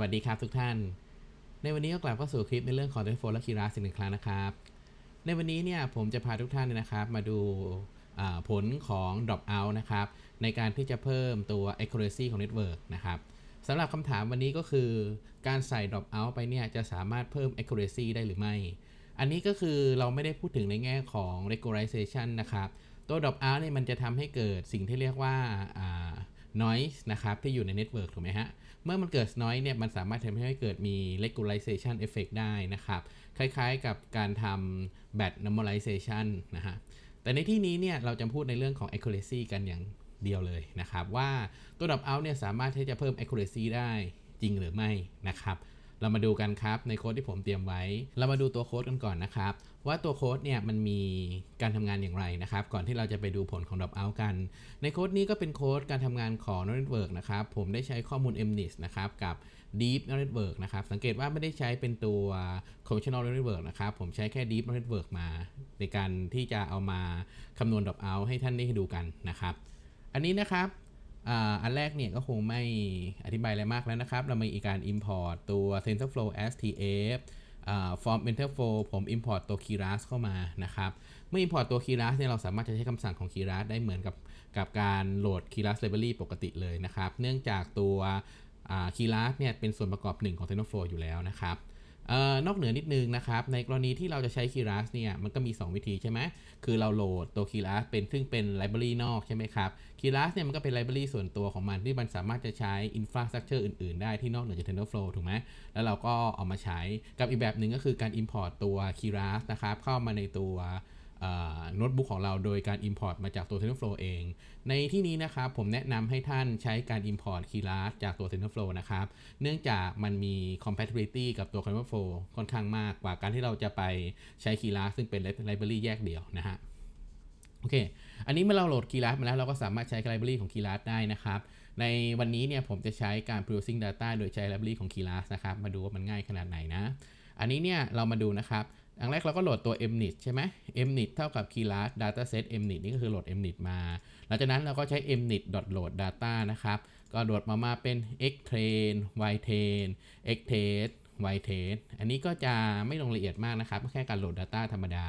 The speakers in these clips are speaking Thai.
วัสดีครับทุกท่าน ในวันนี้ก็กลับเข้าสู่คลิปในเรื่องของ t e n f o และ Keras อีกหนึ่งครั้งนะครับ ในวันนี้เนี่ยผมจะพาทุกท่านเนี่ยนะครับ มาดูผลของ drop out นะครับ ในการที่จะเพิ่มตัว accuracy ของ network นะครับสำหรับคำถามวันนี้ก็คือ การใส่ drop out ไปเนี่ยจะสามารถเพิ่ม accuracy ได้หรือไม่ อันนี้ก็คือเราไม่ได้พูดถึงในแง่ของ regularization นะครับ ตัว drop out เนี่ยมันจะทำให้เกิดสิ่งที่เรียกว่าอ่า noise นะครับที่อยู่ใน network ถูกไหมฮะ เมื่อมันเกิด noise เนี่ยมันสามารถทำให้เกิดมี regularization effect ได้นะครับ คล้ายๆกับการทำ bad normalization นะฮะ แต่ในที่นี้เนี่ยเราจะพูดในเรื่องของ accuracy กันอย่างเดียวเลยนะครับ ว่าตัว drop out เนี่ยสามารถที่จะเพิ่ม accuracy ได้จริงหรือไม่นะครับ เรามาดูกันครับในโค้ดที่ผมเตรียมไว้ เรามาดูตัวโค้ดกันก่อนนะครับ ว่าตัวโค้ดเนี่ยมันมีการทำงานอย่างไรนะครับ ก่อนที่เราจะไปดูผลของ drop out กัน ในโค้ดนี้ก็เป็นโค้ดการทำงานของ network นะครับ ผมได้ใช้ข้อมูล MNIST นะครับ กับ deep neural network นะครับ สังเกตว่าไม่ได้ใช้เป็นตัว conventional neural network นะครับ ผมใช้แค่ deep neural network มา ในการที่จะเอามาคำนวณ drop out ให้ท่านได้ดูกันนะครับ อันนี้นะครับอันแรกเนี่ยก็คงไม่อธิบายอะไรมากแล้วนะครับ เรามีการ import ตัว TensorFlow STF อ่า form TensorFlow ผม import ตัว Keras เข้ามานะครับ เมื่อ import ตัว Keras เนี่ยเราสามารถจะใช้คำสั่งของ Keras ได้เหมือนกับกับการโหลด Keras library ปกติเลยนะครับ เนื่องจากตัว Keras เนี่ยเป็นส่วนประกอบหนึ่งของ TensorFlow อยู่แล้วนะครับ ออนอกเหนือนิดนึงนะครับ ในกรณีที่เราจะใช้ Keras เนี่ยมันก็มี 2 วิธีใช่ไหมคือเราโหลดตัว Keras เป็นซึ่งเป็นไลบรารีนอกใช่ไหมครับ Keras เนี่ยมันก็เป็นไลบรารีส่วนตัวของมันที่มันสามารถจะใช้ infrastructure อื่น ๆ ได้ที่นอกเหนือจาก TensorFlow ถูกไหมแล้วเราก็เอามาใช้กับอีกแบบหนึ่งก็คือการ import ตัว Keras นะครับเข้ามาในตัว โน้ตบุ๊กของเราโดยการ import มาจากตัว TensorFlow เอง ในที่นี้นะครับผมแนะนำให้ท่านใช้การ import Keras จากตัว TensorFlow นะครับ เนื่องจากมันมี compatibility กับตัว TensorFlow ค่อนข้างมากกว่าการที่เราจะไปใช้ Keras ซึ่งเป็น library แยกเดี่ยวนะฮะโอเค อันนี้เมื่อเราโหลด Keras มาแล้วเราก็สามารถใช้ library ของ Keras ได้นะครับ ในวันนี้เนี่ยผมจะใช้การ processing data โดยใช้ library ของ Keras นะครับ มาดูว่ามันง่ายขนาดไหนนะ อันนี้เนี่ยเรามาดูนะครับ อันแรกเราก็โหลดตัว mnit ใช่ไหม mnit เท่ากับ keras dataset mnit นี่ก็คือโหลด mnit มา หลังจากนั้นเราก็ใช้ mnit load data นะครับ ก็โหลดมามาเป็น xtrain ytrain xtest ytest อันนี้ก็จะไม่ลงละเอียดมากนะครับ แค่การโหลด Data ธรรมดา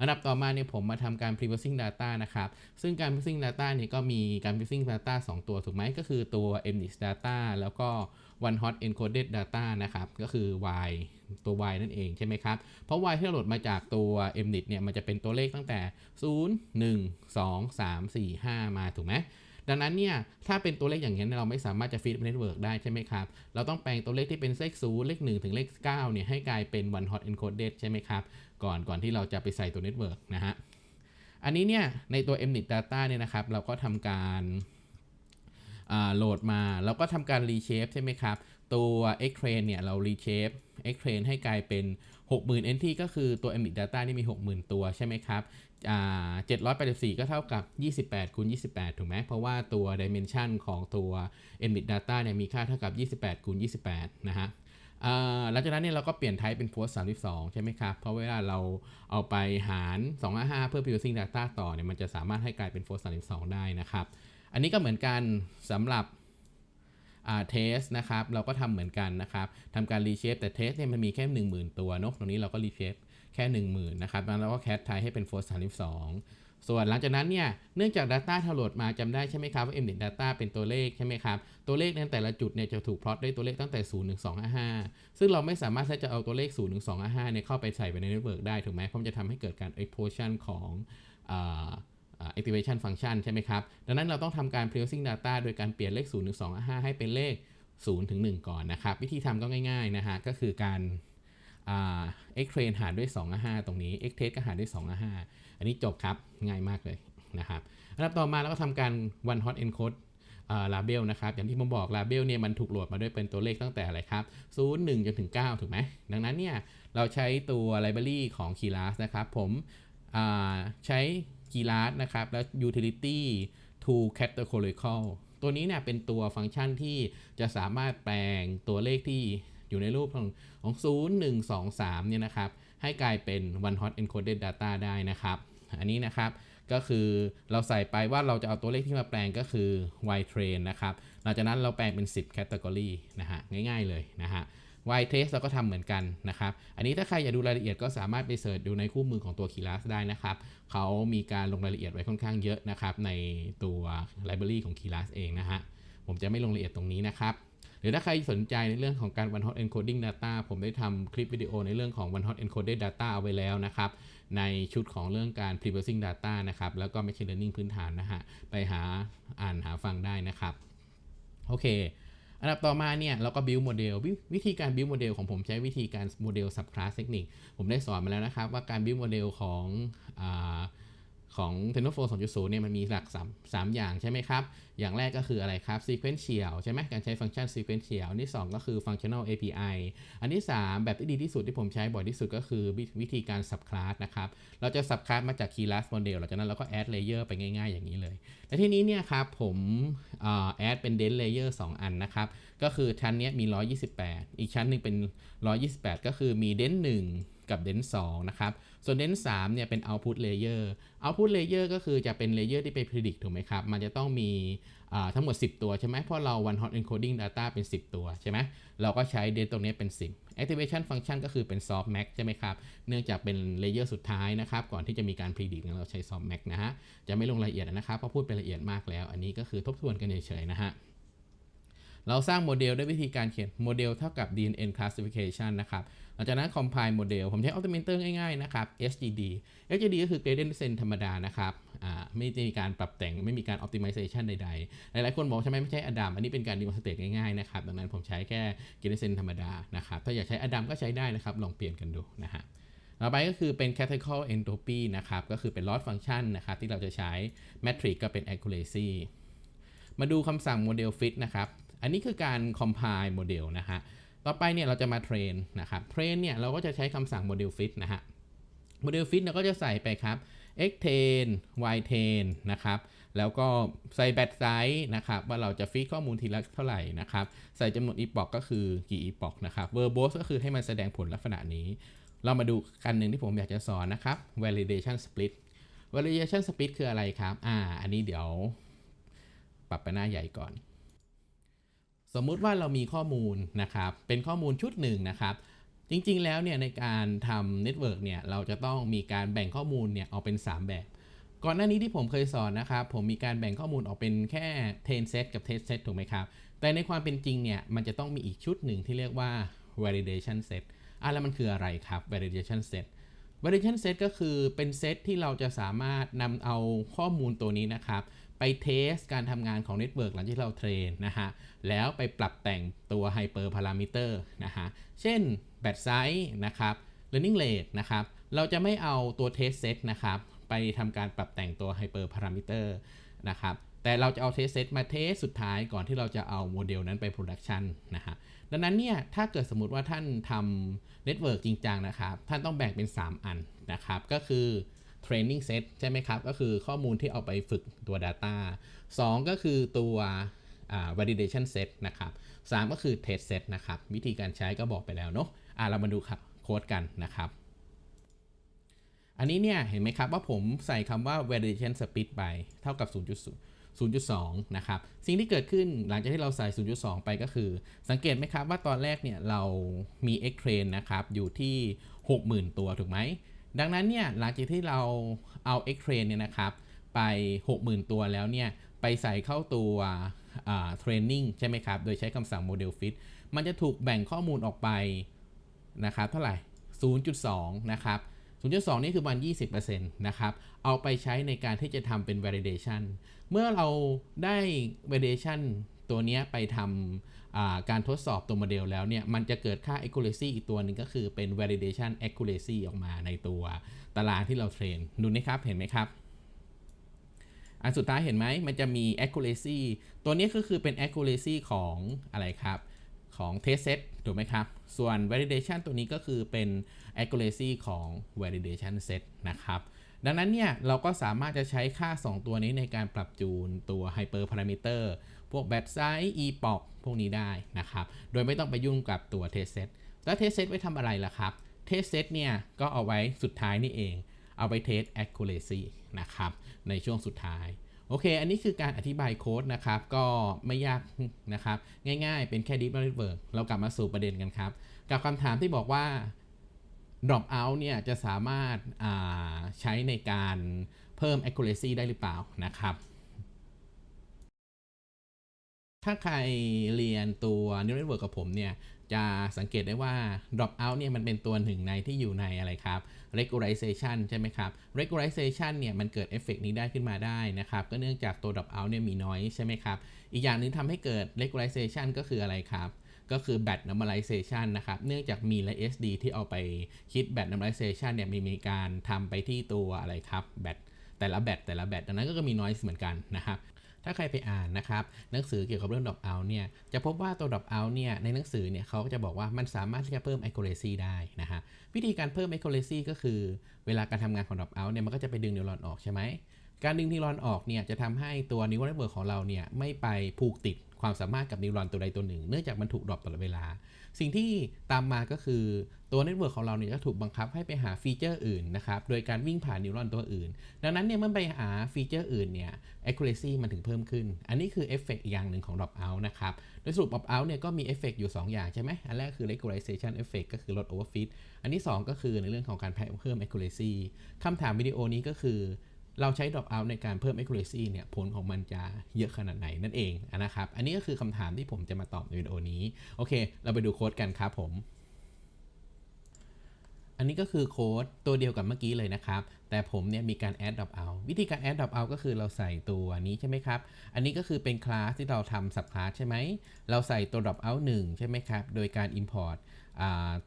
อันดับต่อมาเนี่ยผมมาทำการ preprocessing data นะครับ ซึ่งการ preprocessing data เนี่ยก็มีการ preprocessing data 2 ตัวถูกไหม ก็คือตัว mnist data แล้วก็ one hot encoded data นะครับ ก็คือ y ตัว y นั่นเองใช่ไหมครับ เพราะ y ที่เราโหลดมาจากตัว mnit เนี่ยมันจะเป็นตัวเลขตั้งแต่ 0 1 2 3 4 5 มาถูกไหมดังนั้นเนี่ยถ้าเป็นตัวเลขอย่างนี้เราไม่สามารถจะฟีดเน็ตเวิร์กได้ใช่ไหมครับ เราต้องแปลงตัวเลขที่เป็นเลข0เลข1ถึงเลข9เนี่ยให้กลายเป็น one hot encoded ใช่ไหมครับ ก่อนก่อนที่เราจะไปใส่ตัวเน็ตเวิร์กนะฮะอันนี้เนี่ยในตัว mnit data เนี่ยนะครับเราก็ทำการโหลดมาเราก็ทำการ reshape ใช่ไหมครับ ตัว xtrain เนี่ย เรา reshape xtrain ให้กลายเป็น 60,000 entry ก็คือตัว mnit data นี่มี 60,000 ตัวใช่ไหมครับอ่า784 ก็เท่ากับ 28คูณ28 ถูกไหม เพราะว่าตัว dimension ของตัว mnit data เนี่ย มีค่าเท่ากับ 28คูณ28 นะฮะหลังจากนั้นเนี่ยเราก็เปลี่ยน type เป็น post 32 ใช่ไหมครับ เพราะเวลาเราเอาไปหาร 255 เพื่อ processing data ต่อเนี่ย มันจะสามารถให้กลายเป็น post 32 ได้นะครับ อันนี้ก็เหมือนกันสำหรับ เทสนะครับเราก็ทำเหมือนกันนะครับทำการ reshape แต่เทสเนี่ยมันมีแค่ 10,000 ตัวเนอะตรงนี้เราก็ reshape แค่ 10,000นะครับแล้วเราก็แคสไทให้เป็น force 32ส่วนหลังจากนั้นเนี่ย เนื่องจาก Data ที่เราโหลดมาจำได้ใช่ไหมครับว่า mnit data เป็นตัวเลขใช่ไหมครับ ตัวเลขในแต่ละจุดเนี่ยจะถูกพลอตด้วยตัวเลขตั้งแต่ 0 ถึง 255ซึ่งเราไม่สามารถที่จะเอาตัวเลข 0 ถึง 255เนี่ยเข้าไปใส่ไปใน network ได้ถูกไหมเพราะมันจะทำให้เกิดการ explosion ของอ activation function ใช่ไหมครับ ดังนั้นเราต้องทำการ processing data โดยการเปลี่ยนเลข0ถึง2 5 ให้เป็นเลข 0 ถึง 1 ก่อนนะครับ วิธีทำก็ง่ายๆนะฮะ ก็คือการ x train หารด้วย 2 5 ตรงนี้ x test ก็หารด้วย 2 5 อันนี้จบครับ ง่ายมากเลยนะครับอันดับต่อมาเราก็ทำการ one hot encode ลาเบลนะครับ อย่างที่ผมบอกลาเบลเนี่ยมันถูกโหลดมาด้วยเป็นตัวเลขตั้งแต่อะไรครับ 0 1 จนถึง 9 ถูกไหม ดังนั้นเนี่ยเราใช้ตัว library ของ Keras นะครับ ผมใช้ Keras นะครับ แล้ว utility to categorical ตัวนี้เนี่ยเป็นตัวฟังก์ชันที่จะสามารถแปลงตัวเลขที่อยู่ในรูปของของ 0 1 2 3 เนี่ยนะครับ ให้กลายเป็น one hot encoded data ได้นะครับ อันนี้นะครับก็คือเราใส่ไปว่าเราจะเอาตัวเลขที่มาแปลงก็คือ y train นะครับ หลังจากนั้นเราแปลงเป็น 10 category นะฮะ ง่ายๆเลยนะฮะ y test เราก็ทำเหมือนกันนะครับ อันนี้ถ้าใครอยากดูรายละเอียดก็สามารถไปเสิร์ชดูในคู่มือของตัว Keras ได้นะครับเขามีการลงรายละเอียดไว้ค่อนข้างเยอะนะครับ ในตัว library ของ Keras เองนะฮะ ผมจะไม่ลงรายละเอียดตรงนี้นะครับ หรือถ้าใครสนใจในเรื่องของการ one hot encoding data ผมได้ทำคลิปวิดีโอในเรื่องของ one hot encoded data เอาไว้แล้วนะครับ ในชุดของเรื่องการ pre-processing data นะครับ แล้วก็ machine learning พื้นฐานนะฮะ ไปหาอ่านหาฟังได้นะครับ โอเค อันดับต่อมาเนี่ยเราก็ build model วิธีการ build model ของผมใช้วิธีการ model subclass technique ผมได้สอนมาแล้วนะครับว่าการ build model ของอา ของ TensorFlow 2.0 เนี่ยมันมีหลัก 3 3 อย่างใช่ไหมครับ อย่างแรกก็คืออะไรครับ sequential ใช่ไหมการใช้ฟังก์ชัน sequential อันที่ 2 ก็คือ functional API อันที่ 3 แบบที่ดีที่สุดที่ผมใช้บ่อยที่สุดก็คือวิธีการ subclass นะครับ เราจะ subclass มาจาก keyless model หลังจากนั้นเราก็ add layer ไปง่ายๆ อย่างนี้เลย และที่นี้เนี่ยครับผมอ่า add เป็น dense layer 2 อันนะครับ ก็คือชั้นนี้มี 128 อีกชั้นหนึ่งเป็น 128 ก็คือมี dense 1 กับ dense 2นะครับ ส่วน dense 3เนี่ยเป็น output layer output layer ก็คือจะเป็น layer ที่ไป predict ถูกไหมครับ มันจะต้องมีทั้งหมด 10 ตัวใช่ไหมเพราะเรา one hot encoding data เป็น 10 ตัวใช่ไหมเราก็ใช้ d e n ตรงนี้เป็น 10 activation function ก็คือเป็น soft max ใช่ไหมครับ เนื่องจากเป็น layer สุดท้ายนะครับ ก่อนที่จะมีการ predict เนี่ยเราใช้ soft max นะฮะ จะไม่ลงรายละเอียดนะครับ เพราะพูดเป็นละเอียดมากแล้ว อันนี้ก็คือทบทวนกันเฉยๆนะฮะ เราสร้างโมเดลด้วยวิธีการเขียนโมเดลเท่ากับ DNN classification นะครับหลังจากนั้น compile โมเดลผมใช้ Automator ง่ายๆ นะครับ SGD SGD ก็คือ gradient descent ธรรมดานะครับไม่ได้มีการปรับแต่งไม่มีการ optimization ใดๆ หลายๆ คนบอกใช่ไหมไม่ใช่ Adam อันนี้เป็นการ demonstrate ง่ายๆ นะครับ ดังนั้นผมใช้แค่ gradient descent ธรรมดานะครับ ถ้าอยากใช้ Adam ก็ใช้ได้นะครับ ลองเปลี่ยนกันดูนะฮะต่อไปก็คือเป็น categorical entropy นะครับ ก็คือเป็น loss function นะครับที่เราจะใช้ metric ก็เป็น accuracy มาดูคำสั่ง model fit นะครับ อันนี้คือการ compile โมเดลนะฮะ ต่อไปเนี่ยเราจะมาเทรนนะครับ เทรนเนี่ยเราก็จะใช้คำสั่ง model fit นะฮะ model fit เราก็จะใส่ไปครับ x train y train นะครับ แล้วก็ใส่ batch size นะครับ ว่าเราจะฟีดข้อมูลทีละเท่าไหร่นะครับ ใส่จำนวน epoch ก็คือกี่ epoch นะครับ verbose ก็คือให้มันแสดงผลลักษณะนี้ เรามาดูกันหนึ่งที่ผมอยากจะสอนนะครับ validation split validation split คืออะไรครับ อ่า อันนี้เดี๋ยว ปรับไปหน้าใหญ่ก่อน สมมุติว่าเรามีข้อมูลนะครับ เป็นข้อมูลชุดหนึ่งนะครับ จริงๆ แล้วเนี่ยในการทำเน็ตเวิร์กเนี่ยเราจะต้องมีการแบ่งข้อมูลเนี่ยออกเป็น 3 แบบ ก่อนหน้านี้ที่ผมเคยสอนนะครับ ผมมีการแบ่งข้อมูลออกเป็นแค่ train set กับ test set ถูกไหมครับ แต่ในความเป็นจริงเนี่ยมันจะต้องมีอีกชุดหนึ่งที่เรียกว่า validation set อะแล้วมันคืออะไรครับ validation set validation set ก็คือเป็นเซตที่เราจะสามารถนำเอาข้อมูลตัวนี้นะครับ ไปเทสการทำงานของเน็ตเวิร์กหลังจากที่เราเทรนนะฮะ แล้วไปปรับแต่งตัว hyper parameter นะฮะ เช่น batch size นะครับ learning rate นะครับ เราจะไม่เอาตัว test set นะครับ ไปทำการปรับแต่งตัว hyper parameter นะครับ แต่เราจะเอา test set มาเทสสุดท้ายก่อนที่เราจะเอาโมเดลนั้นไป production นะฮะ ดังนั้นเนี่ย ถ้าเกิดสมมติว่าท่านทำเน็ตเวิร์กจริงจังนะครับ ท่านต้องแบ่งเป็น 3 อันนะครับ ก็คือ training set ใช่ไหมครับ ก็คือข้อมูลที่เอาไปฝึกตัว data 2 ก็คือตัว validation set นะครับ 3 ก็คือ test set นะครับ วิธีการใช้ก็บอกไปแล้วเนาะอะเรามาดูครับโค้ดกันนะครับ อันนี้เนี่ย เห็นไหมครับว่าผมใส่คำว่า validation split ไปเท่ากับ 0.0 0.2 นะครับ สิ่งที่เกิดขึ้นหลังจากที่เราใส่ 0.2 ไปก็คือ สังเกตไหมครับว่าตอนแรกเนี่ย เรามี X train นะครับ อยู่ที่ 60,000 ตัว ถูกไหม ดังนั้นเนี่ยหลังจากที่เราเอา X train เนี่ยนะครับไป 60,000 ตัวแล้วเนี่ยไปใส่เข้าตัวอ่า training ใช่ไหมครับ โดยใช้คำสั่ง model fit มันจะถูกแบ่งข้อมูลออกไปนะครับเท่าไหร่ 0.2 นะครับ 0.2 นี่คือมัน20%นะครับ เอาไปใช้ในการที่จะทำเป็น validation เมื่อเราได้ validation ตัวนี้ไปทำการทดสอบตัวโมเดลแล้วเนี่ย มันจะเกิดค่า accuracy อีกตัวหนึ่งก็คือเป็น validation accuracy ออกมาในตัวตารางที่เราเทรน ดูนะครับ เห็นไหมครับ อันสุดท้ายเห็นไหม มันจะมี accuracy ตัวนี้ก็คือเป็น accuracy ของอะไรครับของ test set ถูกไหมครับ ส่วน validation ตัวนี้ก็คือเป็น accuracy ของ validation set นะครับ ดังนั้นเนี่ย เราก็สามารถจะใช้ค่า 2 ตัวนี้ในการปรับจูนตัว hyper parameter พวก batch size epoch พวกนี้ได้นะครับ โดยไม่ต้องไปยุ่งกับตัว test set แล้ว test set ไว้ทำอะไรล่ะครับ test set เนี่ยก็เอาไว้สุดท้ายนี่เอง เอาไป test accuracy นะครับ ในช่วงสุดท้าย โอเค อันนี้คือการอธิบายโค้ดนะครับ ก็ไม่ยากนะครับ ง่ายๆ เป็นแค่ deep neural network เรากลับมาสู่ประเด็นกันครับ กับคำถามที่บอกว่า drop out เนี่ยจะสามารถาใช้ในการเพิ่ม accuracy ได้หรือเปล่านะครับ ถ้าใครเรียนตัว neural network กับผมเนี่ย จะสังเกตได้ว่า drop out เนี่ยมันเป็นตัวหนึ่งในที่อยู่ในอะไรครับ regularization ใช่ไหมครับ regularization เนี่ยมันเกิดเอฟเฟกนี้ได้ขึ้นมาได้นะครับ ก็เนื่องจากตัว drop out เนี่ยมี noise ใช่ไหมครับ อีกอย่างหนึงทำให้เกิด regularization ก็คืออะไรครับก็คือ bat normalization นะครับ เนื่องจากมีและ SD ที่เอาไปคิด bat normalization เนี่ยมีมีการทำไปที่ตัวอะไรครับ bat แต่ละแบตแต่ละแบตดังนั้นก็มี noise เหมือนกันนะครับ ถ้าใครไปอ่านนะครับหนังสือเกี่ยวกับเรื่อง drop out เนี่ยจะพบว่าตัว drop out เนี่ยในหนังสือเนี่ยเขาก็จะบอกว่ามันสามารถที่จะเพิ่ม accuracy ได้นะฮะวิธีการเพิ่ม accuracy ก็คือ เวลาการทำงานของ drop out เนี่ยมันก็จะไปดึงนิวรอนออกใช่ไหม การดึงนิวรอนออกเนี่ยจะทำให้ตัวนิวรอนเน็ตเวิร์กของเราเนี่ยไม่ไปผูกติดความสามารถกับนิวรอนตัวใดตัวหนึ่ง เนื่องจากมันถูกดรอปตลอดเวลา สิ่งที่ตามมาก็คือตัวเน็ตเวิร์กของเราเนี่ยจะถูกบังคับให้ไปหาฟีเจอร์อื่นนะครับ โดยการวิ่งผ่านนิวรอนตัวอื่น ดังนั้นเนี่ยมื่อไปหาฟีเจอร์อื่นเนี่ย accuracy มันถึงเพิ่มขึ้น อันนี้คือเอฟเฟกต์อย่างหนึ่งของ drop out นะครับ โดยสรุป drop out เนี่ยก็มีเอฟเฟกต์อยู่ 2 อย่างใช่ไหม อันแรกคือ regularization effect ก็คือลด overfit อันที่ 2 ก็คือในเรื่องของการเพิ่ม accuracy คำถามวิดีโอนี้ก็คือ เราใช้ drop out ในการเพิ่ม accuracy เนี่ยผลของมันจะเยอะขนาดไหนนั่นเองนะครับ อันนี้ก็คือคำถามที่ผมจะมาตอบในวิดีโอนี้ โอเค เราไปดูโค้ดกันครับผม อันนี้ก็คือโค้ดตัวเดียวกับเมื่อกี้เลยนะครับ แต่ผมเนี่ยมีการ add drop out วิธีการ add drop out ก็คือเราใส่ตัวนี้ใช่ไหมครับ อันนี้ก็คือเป็นคลาสที่เราทำ sub class ใช่ไหม เราใส่ตัว drop out 1 ใช่ไหมครับ โดยการ import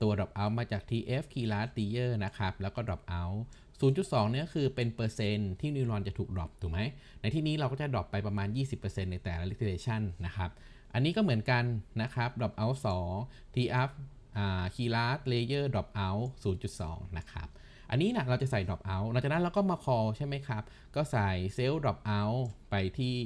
ตัว drop out มาจาก tf class tier นะครับ แล้วก็ drop out 0.2เนี่ยคือเป็นเปอร์เซ็นต์ที่นิวรอนจะถูก drop ถูกไหม ในที่นี้เราก็จะ drop ไปประมาณ 20%ในแต่ละ iteration นะครับ อันนี้ก็เหมือนกันนะครับ drop out 2 tf อ่า keylast layer drop out 0.2 นะครับ อันนี้นะเราจะใส่ drop out หลังจากนั้นเราก็มา call ใช่ไหมครับ ก็ใส่ cell drop out ไปที่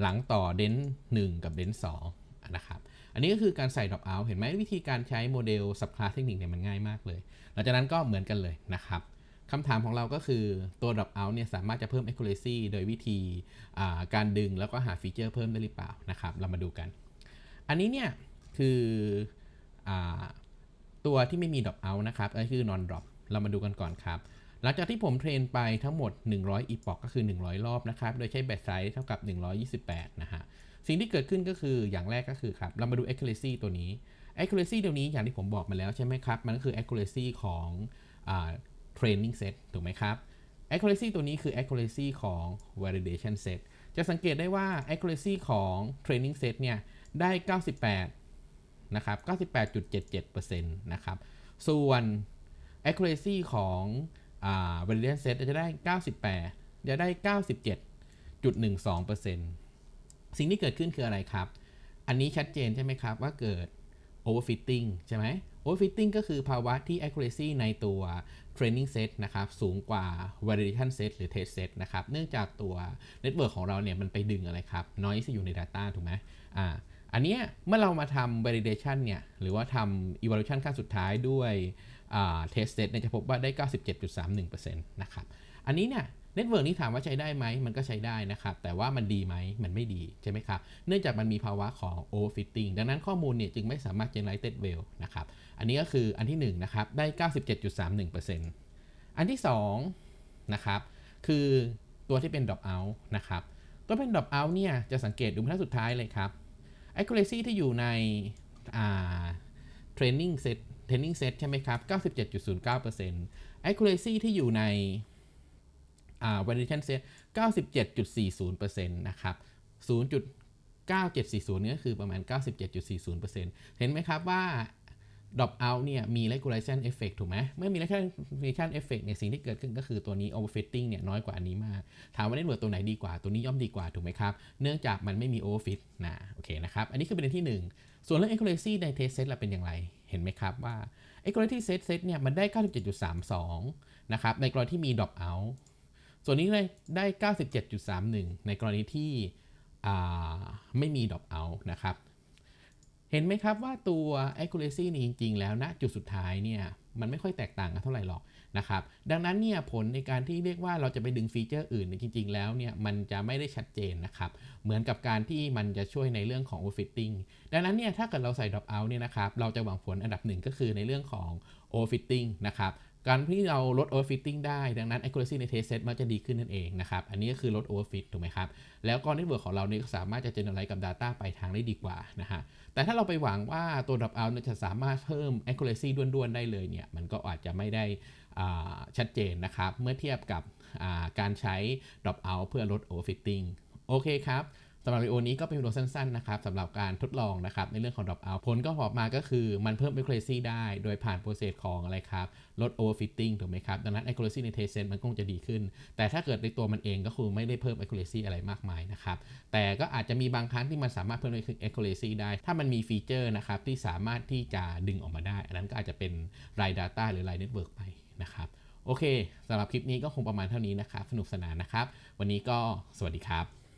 หลังต่อ den 1กับ den 2นะครับอันนี้ก็คือการใส่ drop out เห็นไหมวิธีการใช้โมเดล subclass เทคนิคเนี่ยมันง่ายมากเลย หลังจากนั้นก็เหมือนกันเลยนะครับ คำถามของเราก็คือตัว drop out เนี่ยสามารถจะเพิ่ม accuracy โดยวิธีการดึงแล้วก็หาฟีเจอร์เพิ่มได้หรือเปล่านะครับ เรามาดูกัน อันนี้เนี่ยคืออตัวที่ไม่มี drop out นะครับก็คือ non drop เรามาดูกันก่อนครับ หลังจากที่ผมเทรนไปทั้งหมด 100 epoch ก็คือ 100 รอบนะครับ โดยใช้แบตไซส์เท่ากับ 128 นะฮะ สิ่งที่เกิดขึ้นก็คืออย่างแรกก็คือครับ เรามาดู accuracy ตัวนี้ accuracy ตัวนี้อย่างที่ผมบอกมาแล้วใช่ไหมครับ มันก็คือ accuracy ของ training set ถูกไหมครับ accuracy ตัวนี้คือ accuracy ของ validation set จะสังเกตได้ว่า accuracy ของ training set เนี่ย ได้ 98 นะครับ 98.77%นะครับ ส่วน accuracy ของอ่า validation set จะได้ 98 จะได้ 97.12%สิ่งที่เกิดขึ้นคืออะไรครับ อันนี้ชัดเจนใช่ไหมครับว่าเกิด overfitting ใช่ไหม overfitting ก็คือภาวะที่ accuracy ในตัว training set นะครับ สูงกว่า validation set หรือ test set นะครับ เนื่องจากตัว network ของเราเนี่ย มันไปดึงอะไรครับ noise อยู่ใน data ถูกไหมอ่าอันเนี้ยเมื่อเรามาทำ validation เนี่ย หรือว่าทำ evaluation ขั้นสุดท้ายด้วยอ่า test set เนี่ยจะพบว่าได้ 97.31%นะครับ อันนี้เนี่ย เน็ตเวิร์กนี้ถามว่าใช้ได้ไหมมันก็ใช้ได้นะครับ แต่ว่ามันดีไหมมันไม่ดีใช่ไหมครับ เนื่องจากมันมีภาวะของ overfitting ดังนั้นข้อมูลเนี่ยจึงไม่สามารถ generate well นะครับ อันนี้ก็คืออันที่1นะครับได้ 97.31%อันที่2นะครับคือตัวที่เป็น drop out นะครับตัวเป็น drop out เนี่ยจะสังเกตดูบรรทัดสุดท้ายเลยครับ accuracy ที่อยู่ในอ่า training set training set ใช่ไหมครับ 97.09% accuracy ที่อยู่ใน อ่า validation set 97.40%นะครับ 0.9740นี่ก็คือประมาณ 97.40%เห็นไหมครับว่า drop out เนี่ยมี regulation effect ถูกไหมเมื่อมี regulation effect เนี่ยสิ่งที่เกิดขึ้นก็คือตัวนี้ overfitting เนี่ยน้อยกว่าอันนี้มาก ถามว่า network ตัวไหนดีกว่า ตัวนี้ย่อมดีกว่า ถูกไหมครับ เนื่องจากมันไม่มี overfit นะโอเคนะครับ อันนี้คือประเด็นที่ 1 ส่วนเรื่อง accuracy ใน test set เราเป็นอย่างไร เห็นไหมครับว่า accuracy set set เนี่ยมันได้ 97.32 นะครับในกรณีที่มี drop out ส่วนนี้เลยได้ 97.31 ในกรณีที่ไม่มี drop out นะครับ เห็นไหมครับว่าตัว accuracy นี่จริง ๆ แล้วณจุดสุดท้ายเนี่ยมันไม่ค่อยแตกต่างกันเท่าไหร่หรอกนะครับ ดังนั้นเนี่ยผลในการที่เรียกว่าเราจะไปดึงฟีเจอร์อื่นเนี่ยจริง ๆ แล้วเนี่ยมันจะไม่ได้ชัดเจนนะครับ เหมือนกับการที่มันจะช่วยในเรื่องของ overfitting ดังนั้นเนี่ยถ้าเกิดเราใส่ drop out เนี่ยนะครับเราจะหวังผลอันดับหนึ่งก็คือในเรื่องของ overfitting นะครับ การที่เราลด overfitting ได้ ดังนั้น accuracy ใน test set มันจะดีขึ้นนั่นเองนะครับ อันนี้ก็คือลด overfit ถูกไหมครับ แล้วก็ network ของเราเนี่ยก็สามารถจะ generate กับ data ไปทางได้ดีกว่านะฮะ แต่ถ้าเราไปหวังว่าตัว drop out เนี่ยจะสามารถเพิ่ม accuracy ด้วนๆ ได้เลยเนี่ย มันก็อาจจะไม่ได้ชัดเจนนะครับ เมื่อเทียบกับการใช้ drop out เพื่อลด overfitting โอเคครับ สำหรับวิดีโอนี้ก็เป็นวิดีโอสั้นๆนะครับสำหรับการทดลองนะครับในเรื่องของ drop out ผลก็ออกมาก็คือมันเพิ่ม accuracy ได้โดยผ่านโปรเซสของอะไรครับ ลด overfitting ถูกไหมครับ ดังนั้น accuracy ใน test set มันคงจะดีขึ้น แต่ถ้าเกิดในตัวมันเองก็คือไม่ได้เพิ่ม accuracy อะไรมากมายนะครับ แต่ก็อาจจะมีบางครั้งที่มันสามารถเพิ่ม accuracy ได้ ถ้ามันมีฟีเจอร์นะครับที่สามารถที่จะดึงออกมาได้ อันนั้นก็อาจจะเป็นราย data หรือราย network ไปนะครับโอเคสำหรับคลิปนี้ก็คงประมาณเท่านี้นะครับสนุกสนานนะครับ วันนี้ก็สวัสดีครับ